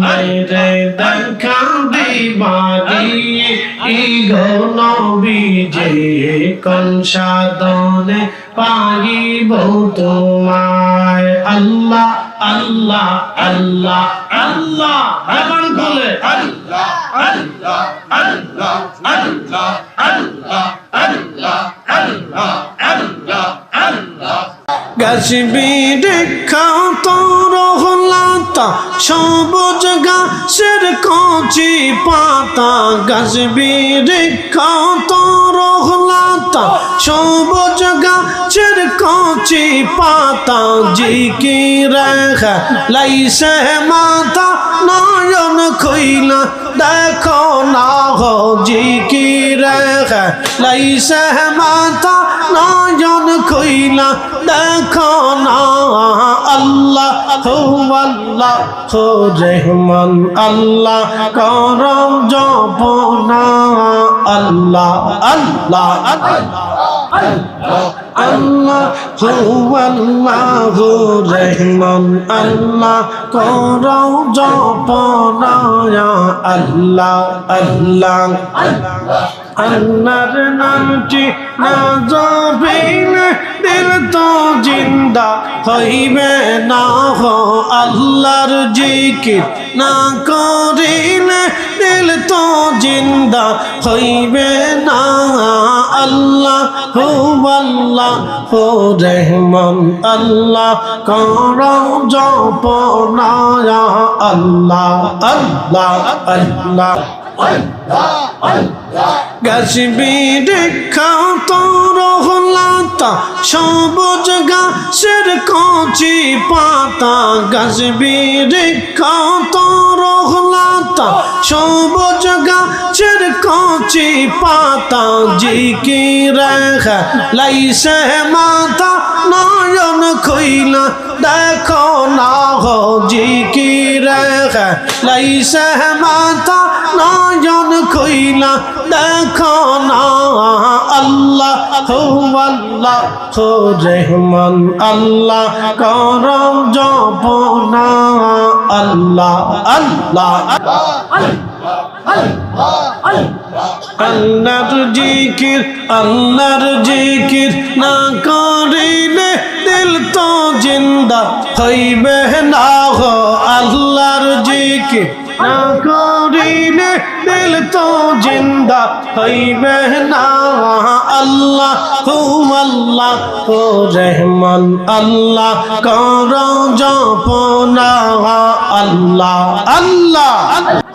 মেরে দেখা দিবারি ইগো নবীজে কোন সাধনে পাইব তোমায় আল্লাহ আল্লাহ আল্লাহ আল্লাহ এমন বলে রেখাও খাত রহলাতা সবুজ গাছের কচি পাতা। গাছবীর খাত রহলাতা সবুজ গাছের কচি পাতা। জিকি রেখা, লাইসে মাথা নয়ন খইলা দেখো না হো জিকি রেখা লাইসে মাথা নয়ন খইলা দেখো না আল্লাহ আল্লাহ রহমান, আল্লাহ কর জপনা, আল্লাহ আল্লাহ আল্লাহ। আল্লাহ হো রহমান আল্লাহ কর জপনা আল্লাহ আল্লাহ আল্লাহর নামটি না জপিলে দিল তো জিন্দা হইবে না হো আল্লাহর জিকির না করিলে দিল তো জিন্দা হইবে না আল্লাহ হো আল্লাহ হো রহমান আল্লাহ কর জপনা আল্লাহ আল্লাহ আল্লাহ। গাছবীর খাত রহলাতা সবুজ গাছের কচি পাতা গাছবীর খাত রহলাতা সবুজ গাছের কচি পাতা জিকি রেখা লাইসে মাথা নয়ন খইলা দেখো না হো জিকি রেখা লাইসে মাথা নয়ন খইলা দেখো না আল্লাহ আল্লাহ রহমান, আল্লাহ কর জপনা আল্লাহ আল্লাহ। আল্লাহর জিকির আল্লাহর জিকির না করিলে দিল তো জিন্দা হইবে না হো আল্লাহর জিকির না করিলে দিল তো জিন্দা হইবে না আল্লাহ হু আল্লাহ হো রহমান, আল্লাহ কর জপনা আল্লাহ আল্লাহ।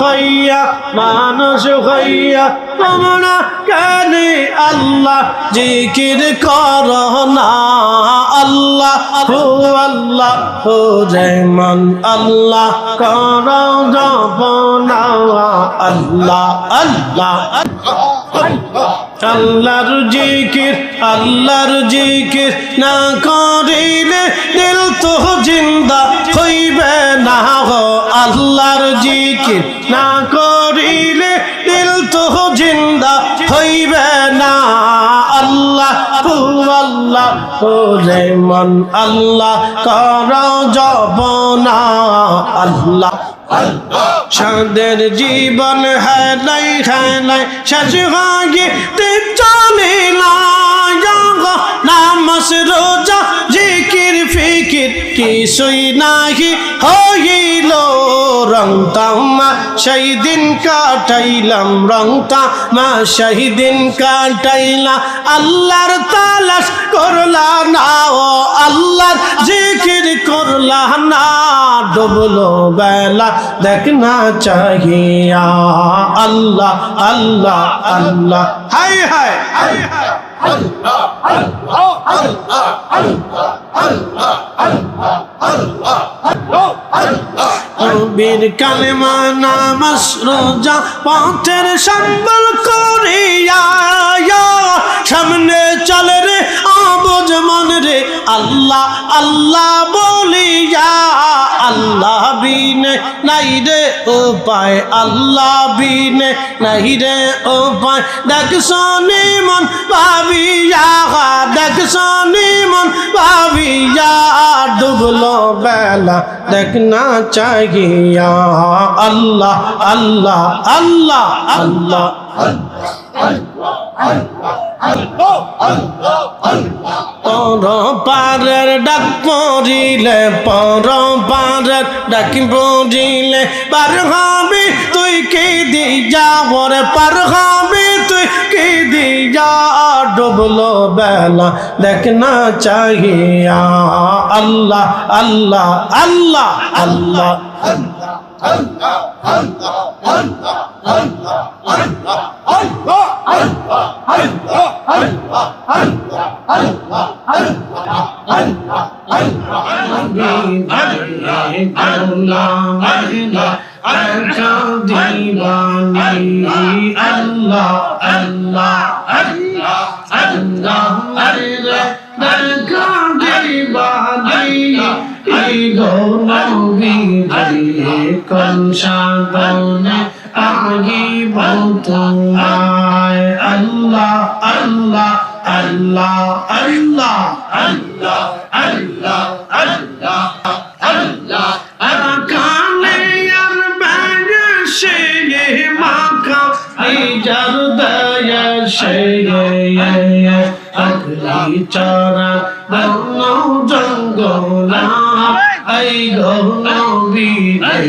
হইয়া, মানুষ হইয়া তোমরা কেন আল্লাহ, জিকির কর না আল্লাহ, হো আল্লাহ, হো রহমান আল্লাহ, কর জপনা আল্লাহ আল্লাহ। আল্লাহর জিকির আল্লাহর জিকির না করিলে দিল তো জিন্দা হইবে না হো আল্লাহর জিকির না করিলে দিল তো জিন্দা হইবে না। আল্লাহ হু আল্লাহ হো রেমন আল্লাহ কর জপনা, আল্লাহ সাদের জীবন হেলাই হেলাই শেষ হইতে চলিলা। নামস রোজা কিছুই নাহি হইল রং তামা। সেই দিন কাটাইলাম রং তামা সেই দিন কাটাইলাম আল্লাহর তালাশ করলা না, ও আল্লাহর জিকির করলা না। ডুবলো বেলা দেখনা চাহিয়া, আল্লাহ আল্লাহ আল্লাহ। হাই হাই হাই হাই। বীর কালেমা নামাজ, রোজা, পথের সম্বল করিয়া সামনে আল্লাহ আল্লাহ বলিয়া, আল্লাহ বিনে নাই রে উপায় আল্লাহ বিনে নাই রে উপায় দেখ শনি মন ভাবিয়া, দেখ শনি ভাবিয়া ডুবলো বেলা দেখনা চাহিয়া। আল্লাহ আল্লাহ আল্লাহ আল্লাহ। পর পারের ডাক পড়িলে পর পারের ডাক পড়িলে, পার হবি তুই কি দি যাবর পার হবি তুই কি দি যা ডুবলো বেলা দেখ না চাহিয়া। আল্লাহ আল্লাহ আল্লাহ আল্লাহ। আল্লাহ আল্লাহ আল্লাহ আল্লাহ দেখা দিবানি কনসাদনে আগিব তোমায় আল্লাহ আল্লাহ আল্লাহ আল্লাহ আল্লাহ আল্লাহ আল্লাহ আল্লাহ কানে আর ব্যাগে সে মাখা নিজার দয়া সে চরা ধন্য জঙ্গলা। আই ঘন বিদে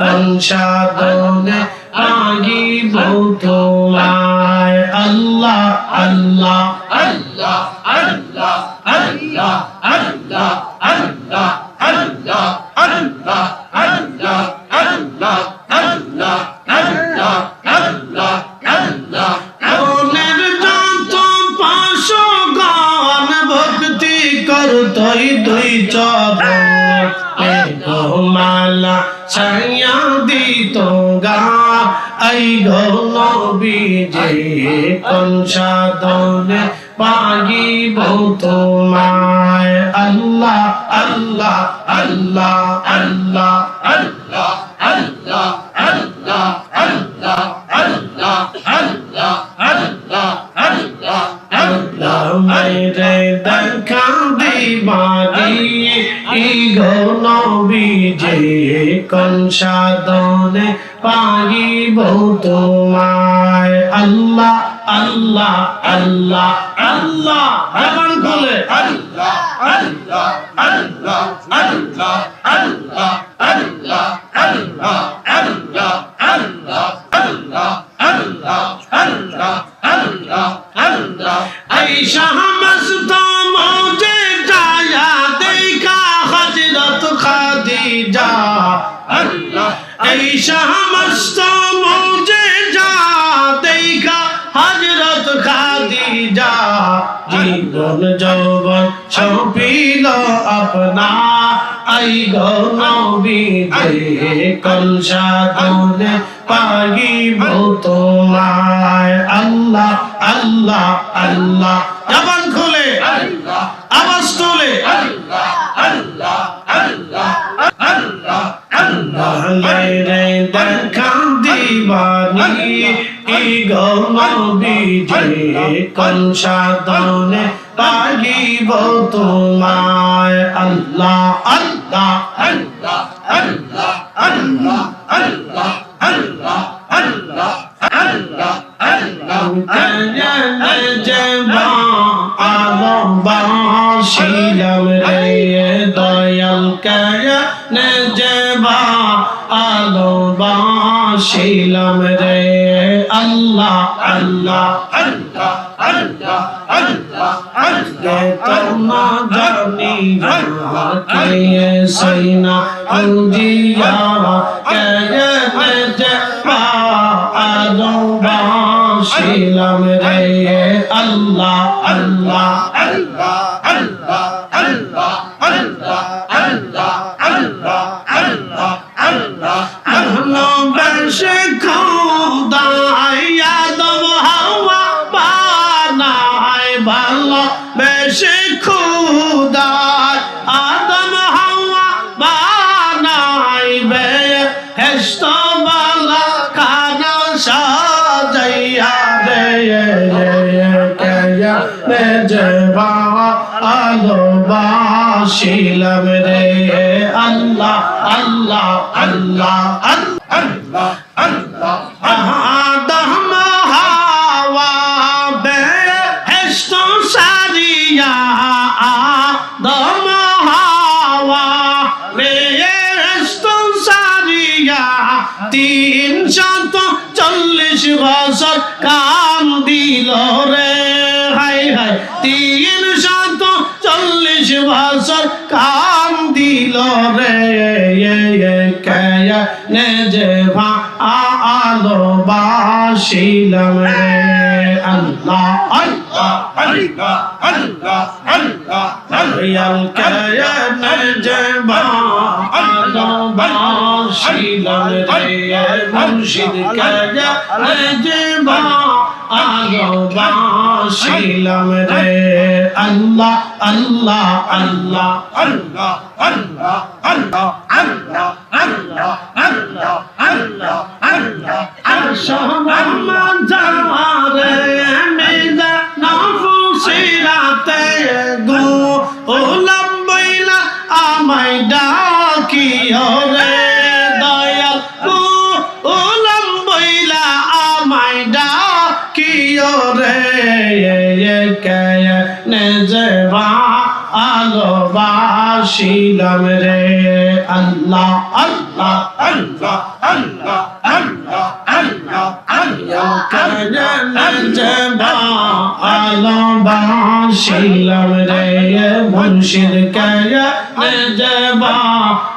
কংসাদনে আগি বৌতলায় আল্লাহ আল্লাহ আল্লাহ আল্লাহ। করতই দুই চরণ মালা ছায়া দিত গা আই গো নবী যে কনসাদনে পাগিব তোমায় আল্লাহ আল্লাহ আল্লাহ আল্লাহ আল্লাহ আল্লাহ আল্লাহ আল্লাহ আল্লাহ আল্লাহ আল্লাহ আল্লাহ আল্লাহ মেরে দেখা বাড়ি ইগো নবী যে কংসাদনে পাইব তোমায়। আল্লাহ আল্লাহ আল্লাহ আল্লাহ। হামান বলে আল্লাহ আল্লাহ আল্লাহ আল্লাহ আল্লাহ আল্লাহ আল্লাহ। আইসা মস্ত মৌজে যা দেখা হজরত খাদিজা। জীবন যৌবন সপিল আপনা, আই গো নবী দে কলসাদনে পাগিব তোমায়। আল্লাহ আল্লাহ আল্লাহ। জবান খুলে, আওয়াজ তোলে। আল্লাহ আল্লাহ আল্লাহ। আল্লাহ মেরে দেখা দিবানি ইগো নবী যে কনসাদনে পাগিব তোমায় আল্লাহ আল্লাহ আল্লাহ আল্লাহ আল্লাহ আল্লাহ আল্লাহ আল্লাহ আল্লাহ আল্লাহ আলো বাসিলাম রে দয়াল কায়া বাসিলাম রে। আল্লাহ আল্লাহ আল্লাহ রে আল্লাহ আল্লাহ আল্লাহ আল্লাহ আল্লাহ আল্লাহ আল্লাহ আল্লাহ আল্লাহ বর্ষে খোদায় আদম হাওয়া বানায় ভালো বেশি খুদার আদম হাওয়া বানাইবে হেস্ত বালা খানা সাজাইয়া রে কেয়া রে যে বাবা আলো বাসিলাম রে। আল্লাহ আল্লাহ আল্লাহ আল্লাহ। আল্লাহ আদম হাওয়া বেহেশত সারিয়া আদম হাওয়া বেহেশত সারিয়া তিন শত চল্লিশ বছর কাম দিল রে হাই হাই তিন চল্লিশ বছর কাম দিল রে নে যে ভা আলো বাসিলাম রে আল্লাহ। আল্লাহ আল্লাহ আল্লাহ আল্লাহ রিয়াল কেয়া নে যে ভা আলো বাসিলাম রে মুর্শিদ কেয়া নে যে ভা আলো বাসিলাম রে আল্লাহ আল্লাহ আল্লাহ আল্লাহ আল্লাহ আল্লাহ গো ওলাম বইলা আমায় ডাকিও রে দয়াল। গো ওলাম বইলা আমায় ডাকিও রে কায় নে যাবা আলো বাসিলাম রে। আল্লাহ আল্লাহ আল্লাহ আল্লাহ আল্লাহ। Shilam Reya Munshir Kaya Najabah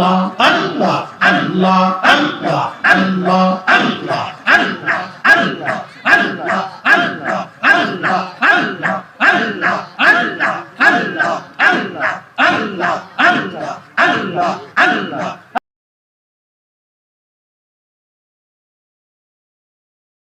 আল্লাহ।